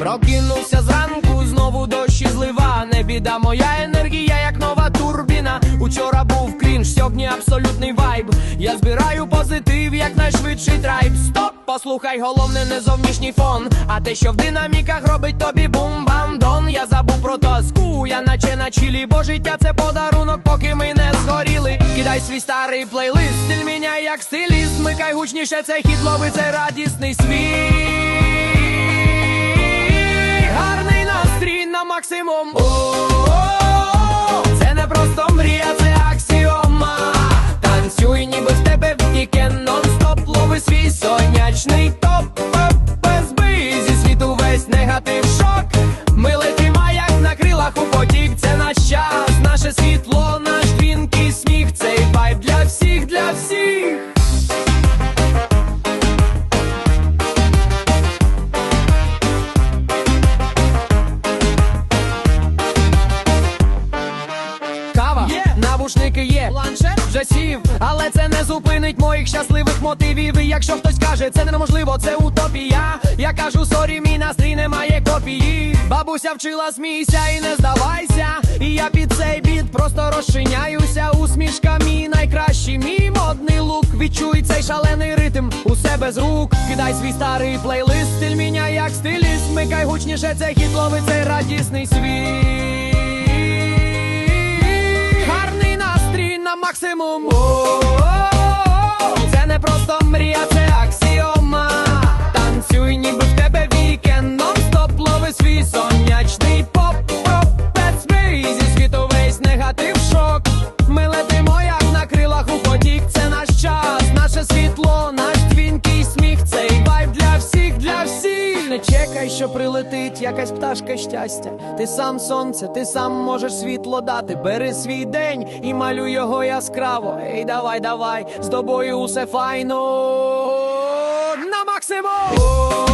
Прокинувся зранку, знову дощі злива. Не біда, моя енергія, як нова турбіна. Учора був крінж, сьогодні абсолютний вайб. Я збираю позитив, як найшвидший драйв. Стоп, послухай, головне не зовнішній фон. А те, що в динаміках робить тобі бум-бам-дон. Я забув про тоску, я наче на чілі, бо життя це подарунок, поки ми не згоріли. Кидай свій старий плейлист, стиль міняй як стиліст. Смикай гучніше цей хіт, лови цей радісний світ. Свій сонячний топ. Без зі світу весь негатив навушники є, планшет вже сів, але це не зупинить моїх щасливих мотивів. І якщо хтось каже, це неможливо, це утопія. Я кажу, сорі, мій настрій немає копії. Бабуся вчила, смійся і не здавайся. І я під цей біт просто розчиняюся. Усмішка мій найкращий, мій модний лук. Відчуй цей шалений ритм у себе з рук. Кидай свій старий плейлист, стиль міняй як стиліст. Микай гучніше цей хіт, лови цей радісний світ. На Це не просто мрія, це аксіома. Танцюй, ніби в тебе вікенд нон-стоп, лови свій сонячний поп. Пропець зі світу весь негатив шок. Що прилетить якась пташка щастя. Ти сам сонце, ти сам можеш світло дати. Бери свій день і малюй його яскраво. Ей, давай, давай, з тобою усе файно. На максимум!